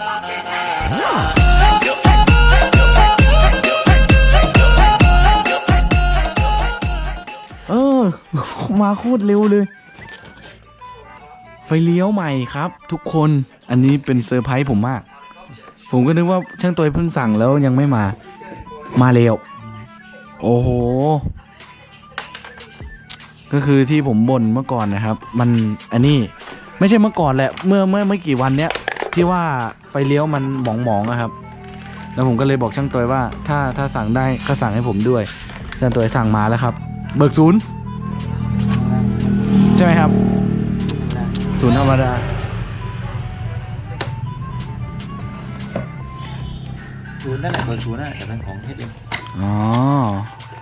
เออ มาโคตรเร็วเลย ไฟเลี้ยวใหม่ครับ ทุกคนอันนี้เป็นเซอร์ไพรส์ผมมาก ผมก็นึกว่าช่างตัวเพิ่งสั่งแล้วยังไม่มา มาเร็ว โอ้โห ก็คือที่ผมบ่นเมื่อก่อนนะครับ มันอันนี้ไม่ใช่เมื่อก่อนแหละ เมื่อเมื่อไม่กี่วันเนี้ยที่ว่า ไฟเลี้ยวมันหมองๆอะครับ แล้วผมก็เลยบอกช่างตัวว่า ถ้าถ้าสั่งได้ก็สั่งให้ผมด้วยช่างตัวสั่งมาแล้วครับ เบิกศูนย์ใช่ไหมครับศูนย์ธรรมดาศูนย์นั่นแหละเบอร์ศูนย์นั่นแหละแต่เป็นของเฮดเอ็มอ๋อ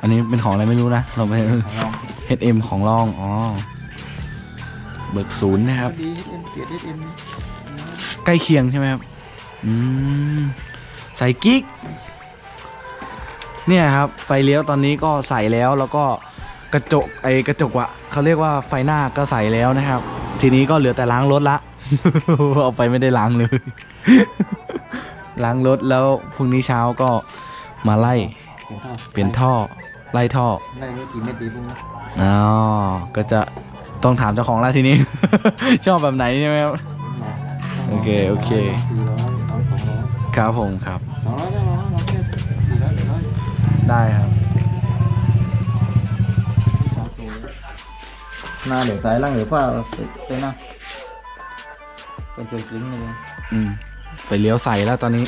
อันนี้เป็นของอะไรไม่รู้นะ เราไปของเรา HM ของลอง อ๋อ เบิกศูนย์นะครับ ดีเฮดเอ็มเกียรติเฮดเอ็ม ใกล้เคียงใช่ไหมครับ อืมใส่กิ๊ก เนี่ยครับไฟเลี้ยวตอนนี้ก็ใส่แล้วแล้วก็กระจกไอกระจกอะเขาเรียกว่าไฟหน้าก็ใส่แล้วนะครับ ทีนี้ก็เหลือแต่ล้างรถละ เอาไปไม่ได้ล้างเลย ล้างรถแล้วพรุ่งนี้เช้าก็มาไล่ เปลี่ยนท่อเปลี่ยนท่อไล่ท่อไล่รถกี่เม็ดดีพวกนี้อ๋อก็จะต้องถามเจ้าของแล้วทีนี้ ชอบแบบไหนใช่ไหมครับโอเคโอเค สี่ร้อยเอาสองร้อยครับผมครับ สองร้อยได้ไหมเราแค่สี่ร้อยสี่ร้อยได้ครับสองตัวหน้าเหลือซ้ายล่างเหลือขวาเต้นนะเป็นเชิงกลิ้งเลยอืมไฟเลี้ยวใส่แล้วตอนนี้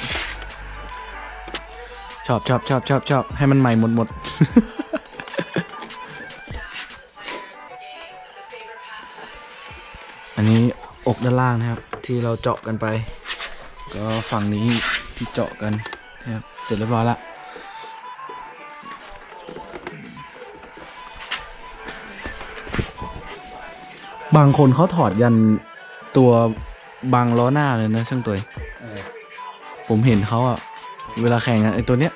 ชอบชอบชอบชอบชอบให้มันใหม่หมดหมด อันนี้อกด้านล่างนะครับ ที่เราเจาะกันไป ก็ฝั่งนี้ที่เจาะกันนะครับเสร็จเรียบร้อยละบางคนเขาถอดยันตัวบางล้อหน้าเลยนะช่างตัวผมเห็นเขาอะเวลาแข่งอะไอตัวเนี้ย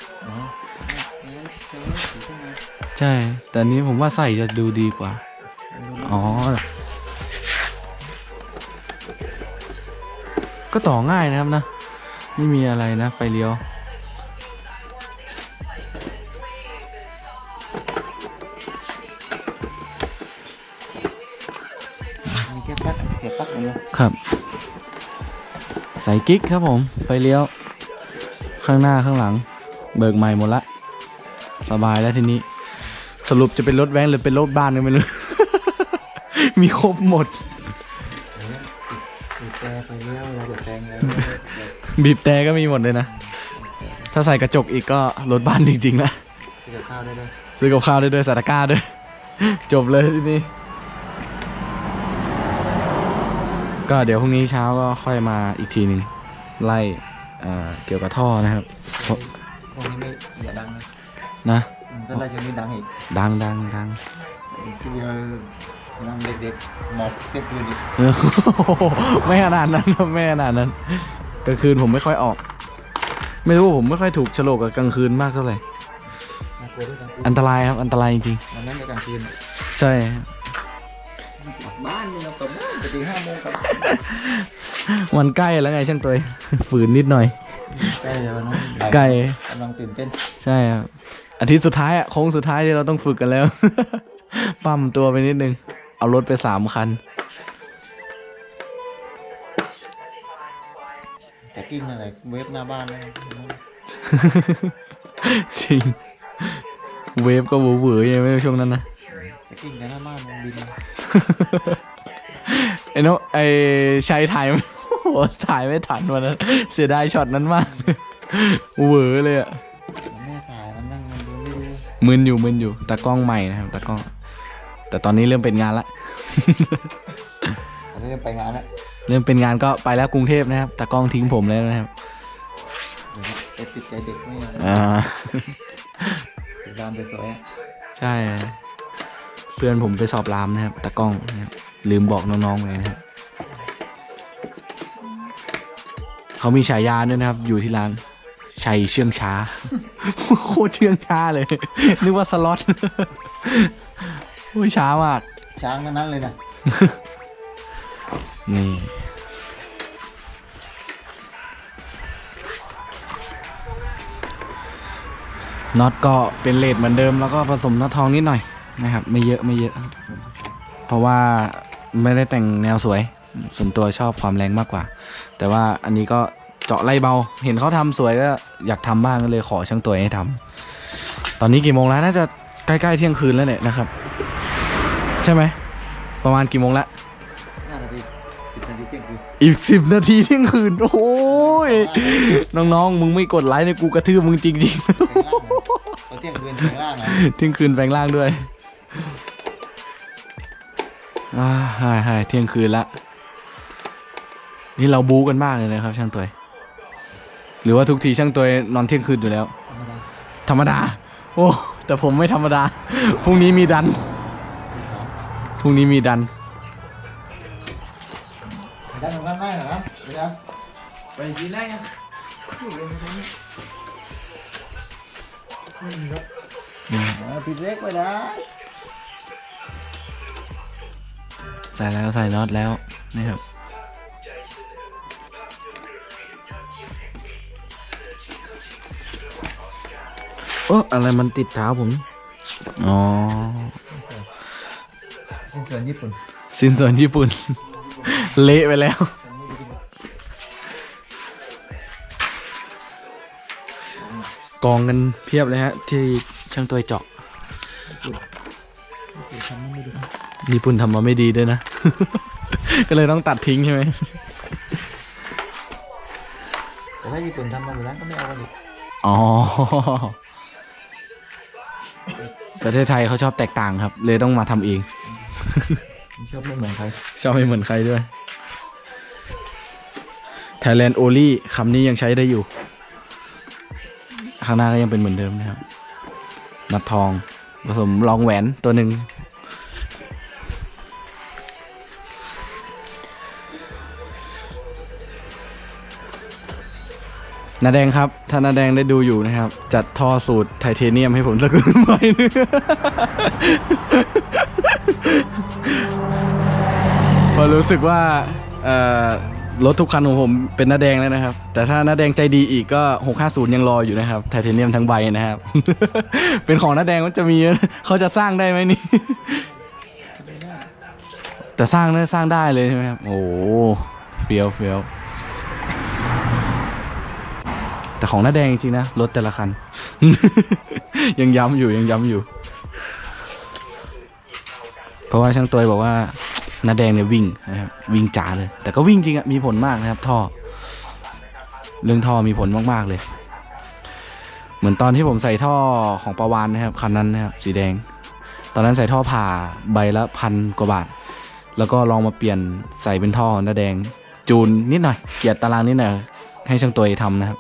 ใช่ แต่อันนี้ผมว่าใส่จะดูดีกว่า อ๋อ ก็ต่อง่ายนะครับนะ ไม่มีอะไรนะ ไฟเลี้ยว มีแค่ปักเสียบปักเลยครับ ใส่กิ๊กครับผม ไฟเลี้ยว ข้างหน้าข้างหลัง เบิกใหม่หมดละ สบายแล้วทีนี้ สรุปจะเป็นรถแว้นหรือเป็นรถบ้านก็ไม่รู้ มีครบหมด ติดแต่ไปเลี้ยวเราจะแซงแล้ว บีบแต่ก็มีหมดเลยนะ ถ้าใส่กระจกอีกก็รถบ้านจริงๆนะที่จะข้าวได้ด้วยซื้อกับข้าวได้ด้วยใสาตะกร้าด้วย จบเลยทีนี้ก็เดี๋ยวพรุ่งนี้เช้าก็ค่อยมาอีกทีหนึ่งไล่อ่าเกี่ยวกับท่อนะครับเพราะพวกนี้ไม่อย่าดังนะนะอืมถ้าไล่จะมีดังอีกดังดังดัง ทีเดียวดังเด็กๆหมอบเสียคืนอีกเออไม่ขนาดนั้นนะไม่ขนาดนั้น กลางคืนผมไม่ค่อยออก ไม่รู้ผมไม่ค่อยถูกโฉลกกับกลางคืนมากเท่าไหร่น่ากลัวด้วยกลางคืนอันตรายครับอันตรายจริงมันนั่นในกลางคืนๆใช่บ้านเนี่ยเรากลับบ้านไปตีห้าโมงกลับมันใกล้แล้วไงช่างตัวฝืนนิดหน่อย ใกล้แล้วนะใกล้กำลังตื่นเต้นใช่ครับอาทิตย์สุดท้ายอะโค้งสุดท้ายที่เราต้องฝึกกันแล้ว ปั้มตัวไปนิดนึง เอารถไปสามคัน กิ้งอะไรเวฟหน้าบ้านนะจริง เวฟก็เวอร์ๆยังไม่รู้ช่วงนั้นนะแต่กิ้งกันหน้าบ้านมันบินไอ้โนไอ้ชัยถ่ายไม่โอ้โหถ่ายไม่ทันวันนั้น เสียดายช็อตนั้นมากเวอร์เลยอะมันไม่ถ่ายมันนั่งมันดูไม่รู้มึนอยู่มึนอยู่ตากล้องใหม่นะครับตากล้อง แต่ตอนนี้เริ่มเป็นงานละ อันนี้ไปงานแล้ว เริ่มเป็นงานก็ไปแล้วกรุงเทพนะครับตากล้องทิ้งผมเลยนะครับเดี๋ยวติดใจเด็กไม่ยอมอ่าติดตามไปสวยอะใช่ เพื่อนผมไปสอบรามนะครับตากล้องนะครับลืมบอกน้องๆเลยนะครับเขามีฉายาด้วยนะครับ อยู่ที่ร้านชัยเชื่องช้า โคตรเชื่องช้าเลย นึกว่าสล็อตโอ้ยช้ามากช้างทั้งนั้นเลยนะ นี่น็อตก็เป็นเลดเหมือนเดิมแล้วก็ผสมน็อตทองนิดหน่อยนะครับ ไม่เยอะไม่เยอะ เพราะว่าไม่ได้แต่งแนวสวย ส่วนตัวชอบความแรงมากกว่า แต่ว่าอันนี้ก็เจาะไล่เบา เห็นเขาทำสวยก็อยากทำบ้างก็เลยขอช่างตัวให้ทำ ตอนนี้กี่โมงแล้วน่าจะใกล้ๆเที่ยงคืนแล้วเนี่ยนะครับ ใช่ไหมประมาณกี่โมงละ อีกสิบนาทีเที่ยงคืน โอ้ย น้องๆ มึงไม่กดไลค์ในยกูกระทืบมึงจริงแปลงร่างเลยเอาเที่ยงคืนแปลงร่างเหรอๆ เที่ยงคืนแปลงร่างด้วยอ่าใช่ใช่เที่ยงคืนละ นี่เราบู๊กันมากเลยนะครับ ช่างตัวยหรือว่าทุกทีช่างตัวยนอนเที่ยงคืนอยู่แล้ว ธรรมดาธรรมดา โอ้ แต่ผมไม่ธรรมดา พรุ่งนี้มีดัน พรุ่งนี้มีดันด้าน ไปกินได้ยังเอาปิดเล็กไว้นะใส่แล้วใส่น็อตแล้วนี่ครับโอ้อะไรมันติดเท้าผม อ๋อสิ้นส่วนญี่ปุ่น สินส่วนญี่ปุ่น เละไปแล้ว กองกันเพียบเลยฮะ ที่ช่างตัวเจาะญี่ปุ่นทำมาไม่ดีด้วยนะ ก็เลยต้องตัดทิ้งใช่ไหมแต่ถ้าญี่ปุ่นทำมาหมดแล้วก็ไม่เอากันอีกอ๋อ ประเทศไทยเขาชอบแตกต่างครับ เลยต้องมาทำเอง ชอบไม่เหมือนใคร ชอบไม่เหมือนใครด้วย Thailand only คำนี้ยังใช้ได้อยู่ ข้างหน้าก็ยังเป็นเหมือนเดิมนะครับนัดทองผสมรองแหวนตัวหนึ่งนาแดงครับ ถ้านาแดงได้ดูอยู่นะครับ จัดท่อสูตรไทเทเนียมให้ผมสักหน่อยนึงพอรู้สึกว่า รถทุกคันของผมเป็นน้าแดงแล้วนะครับ แต่ถ้าน้าแดงใจดีอีกก็ 650 ยังรออยู่นะครับไทเทเนียมทั้งใบนะครับ เป็นของน้าแดงมันจะมีเขาจะสร้างได้ไหมนี่แต่สร้างได้สร้างได้เลยใช่ไหมครับ โอ้เฟียวเฟียวแต่ของน้าแดงจริงนะ รถแต่ละคัน ยังย้ำอยู่ยังย้ำอยู่ เพราะว่าช่างตัวบอกว่า น้าแดงเนี่ยวิ่งนะครับวิ่งจ๋าเลย แต่ก็วิ่งจริงอะมีผลมากนะครับ ท่อ เรื่องท่อมีผลมากๆเลย เหมือนตอนที่ผมใส่ท่อของประวานนะครับคันนั้นนะครับสีแดง ตอนนั้นใส่ท่อผ่าใบละพันกว่าบาท แล้วก็ลองมาเปลี่ยนใส่เป็นท่อน้าแดง จูนนิดหน่อย เกียร์ตารางนิดหน่อยให้ช่างตัวทำนะครับ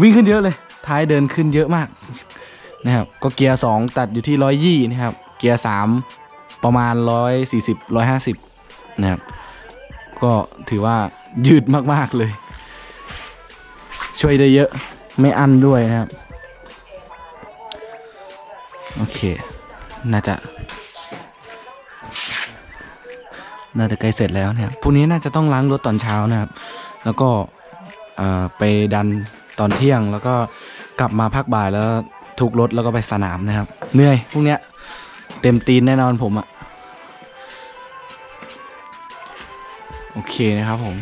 วิ่งขึ้นเยอะเลย ท้ายเดินขึ้นเยอะมากนะครับ ก็เกียร์สองตัดอยู่ที่ร้อยยี่นะครับ เกียร์สามประมาณ140 150 นะครับ ก็ถือว่ายืดมากๆเลย ช่วยได้เยอะไม่อั้นด้วยนะครับ โอเค น่าจะ น่าจะใกล้เสร็จแล้วนะครับพรุ่งนี้น่าจะต้องล้างรถตอนเช้านะครับ แล้วก็ไปดันตอนเที่ยงแล้วก็กลับมาพักบ่ายแล้วทุกรถแล้วก็ไปสนามนะครับ เหนื่อยพรุ่งเนี้ย เต็มตีนแน่นอนผมอะ โอเคนะครับผม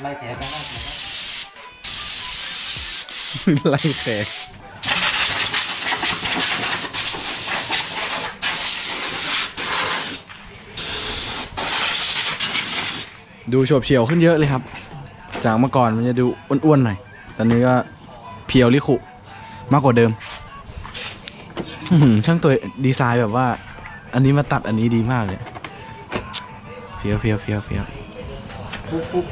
ไล่แขกกันไล่แขกกันไล่แขก ดูโฉบเฉี่ยวขึ้นเยอะเลยครับ จากเมื่อก่อนมันจะดูอ้วนๆหน่อยตอนนี้ก็เพียวลิขุมากกว่าเดิมอื้อหือช่างตัวดีไซน์แบบว่า อันนี้มาตัดอันนี้ดีมากเลยเฟียวเฟียวเฟียวเฟียวฟุ๊บฟุ๊บ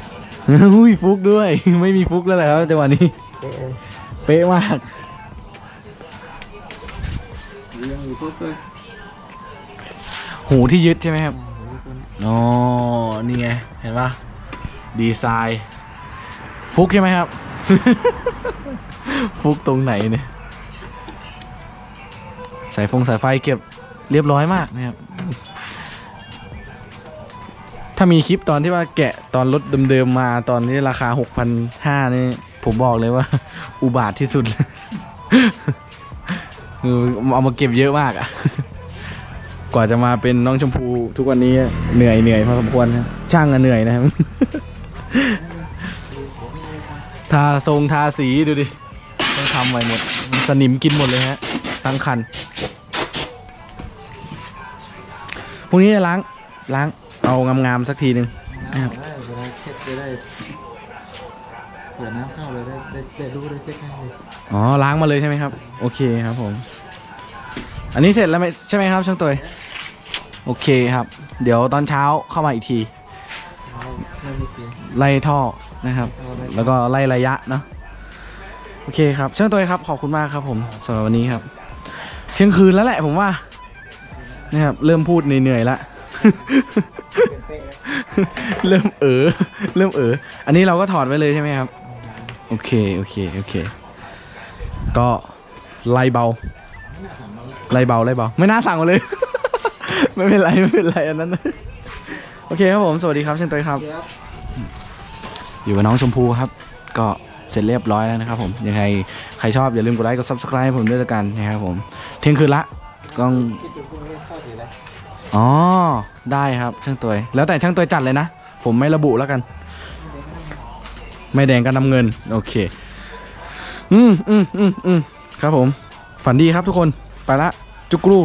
อุ้ยฟุกด้วย ไม่มีฟุกแล้วแหละครับจังหวะนี้เอ๊ะเอ๊ะเป๊ะมากยังอยู่ฟุ๊บเลยหูที่ยึดใช่ไหมครับ อ๋อ นี่ไง เห็นปะดีไซน์ ฟุกใช่ไหมครับ ฟุกตรงไหนเนี่ยสายฟงสายไฟเก็บเรียบร้อยมากนะครับ ถ้ามีคลิปตอนที่ว่าแกะตอนรถเดิมๆมาตอนที่ราคา 6,500นี่ผมบอกเลยว่า อุบาทที่สุดเลยคือเอามาเก็บเยอะมากอะ กว่าจะมาเป็นน้องชมพูทุกวันนี้เหนื่อยเหนื่อยพอสมควรนะช่างอะเหนื่อยนะครับ ทาทรงทาสีดูดิต้องทำไว้หมด สนิมกินหมดเลยฮะทั้งคันพรุ่งนี้จะล้างล้างเอางามๆสักทีหนึ่งครับได้เวลาเช็คจะได้เผื่อน้ำเข้าเลยได้ได้ได้รู้ได้เช็คให้เลยอ๋อล้างมาเลยใช่ไหมครับ โอเคครับผม อันนี้เสร็จแล้วไหมใช่ไหมครับช่างตัว โอเคครับ เดี๋ยวตอนเช้าเข้ามาอีกทีไม่มีเกลียไล่ท่อนะครับเอาอะไรแล้วก็ไล่ระยะเนาะโอเคครับช่างตัวครับขอบคุณมากครับผมสำหรับวันนี้ครับ เที่ยงคืนแล้วแหละผมว่านะครับ เริ่มพูดเหนื่อยๆแล้วเริ่มเออเริ่มเอออันนี้เราก็ถอดไว้เลยใช่ไหมครับ โอเคโอเคโอเค ก็ไล่เบาไล่เบาไล่เบา ไม่น่าสั่งมาเลย ไม่เป็นไรไม่เป็นไรอันนั้น โอเคครับผมสวัสดีครับเช่นตัวครับ อยู่กับน้องชมพูครับ ก็เสร็จเรียบร้อยแล้วนะครับผมยังไงใครชอบอย่าลืมกดไลค์กด subscribe ให้ผมด้วยละกันนะครับผมเที่ยงคืนละต้องคิดดูพวกนี้เข้าสีอะไรอ๋อได้ครับช่างตัวแล้วแต่ช่างตัวจัดเลยนะ ผมไม่ระบุแล้วกัน ไม่แดงก็น้ำเงิน โอเค อืมอืมอืมอืมครับผม ฝันดีครับทุกคน ไปละ จุกรู